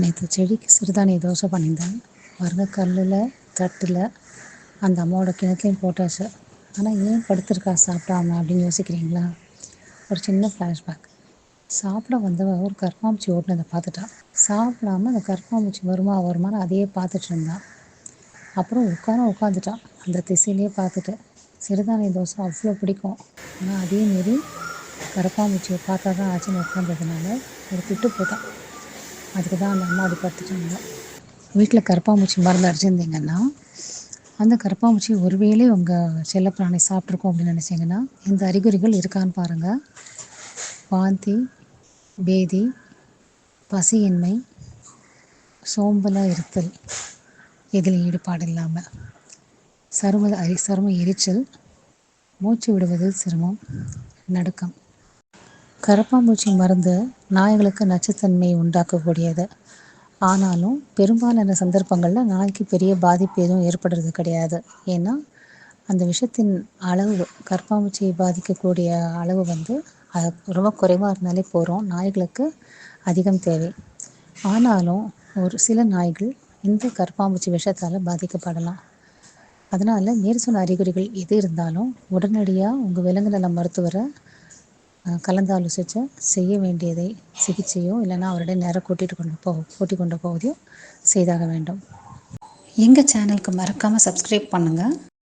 நேற்று செடிக்கு சிறுதானிய தோசை பண்ணியிருந்தேன். பாருங்க கல்லில் தட்டில் அந்த அம்மாவோட கிணத்துலையும் போட்டாச்சு. ஆனால் ஏன் படுத்திருக்கா சாப்பிடாம அப்படின்னு யோசிக்கிறீங்களா? ஒரு சின்ன ஃப்ளாஷ்பேக் சாப்பிட வந்தவ ஒரு கருப்பாம்பூச்சி ஓட்டுனதை பார்த்துட்டா. சாப்பிடாம அந்த கருப்பாம்பூச்சி வருமா வருமானு அதையே பார்த்துட்டு இருந்தான் அப்புறம் உட்கார உட்காந்துட்டான் அந்த திசையிலே பார்த்துட்டு சிறுதானிய தோசை அவ்வளோ பிடிக்கும். ஆனால் அதே மாரி கரப்பாம்பூச்சியை பார்த்தா தான் ஆச்சுன்னு உட்காந்ததுனால ஒரு திட்டு போட்டான் அதுக்கு தான் அந்த அம்மா அப்படி படுத்துட்டாங்க வீட்டில் கருப்பாம்பூச்சி மருந்து அடிச்சிருந்தீங்கன்னா அந்த கருப்பாம்பூச்சி ஒருவேளை உங்கள் செல்லப்பிராணி சாப்பிட்ருக்கோம் அப்படின்னு நினச்சிங்கன்னா இந்த அறிகுறிகள் இருக்கான்னு பாருங்கள் வாந்தி பேதி பசியின்மை சோம்பலாக இருத்தல் இதில் ஈடுபாடு இல்லாமல் சரும அரி சரும எரிச்சல் மூச்சு விடுவதில் சிரமம் நடுக்கம். கரப்பாம்பூச்சி மருந்து நாய்களுக்கு நச்சுத்தன்மை உண்டாக்கக்கூடியது. ஆனாலும் பெரும்பாலான சந்தர்ப்பங்களில் நாய்க்கு பெரிய பாதிப்பு எதுவும் ஏற்படுறது கிடையாது. ஏன்னா அந்த விஷத்தின் அளவு கரப்பாம்பூச்சியை பாதிக்கக்கூடிய அளவு வந்து அது ரொம்ப குறைவாக இருந்தாலே போகிறோம் நாய்களுக்கு அதிகம் தேவை. ஆனாலும் ஒரு சில நாய்கள் இந்த கரப்பாம்பூச்சி விஷத்தால் பாதிக்கப்படலாம். அதனால் மேற்சொன்ன அறிகுறிகள் எது இருந்தாலும் உடனடியாக உங்கள் விலங்கு நல மருத்துவரை கலந்தாலோசித்து செய்ய வேண்டியதை சிகிச்சையோ இல்லைனா அவருடைய நேரம் கூட்டிகிட்டு கொண்டு போ கூட்டி கொண்டு போவதையோ செய்தாக வேண்டும். எங்கள் சேனலுக்கு மறக்காமல் சப்ஸ்கிரைப் பண்ணுங்கள்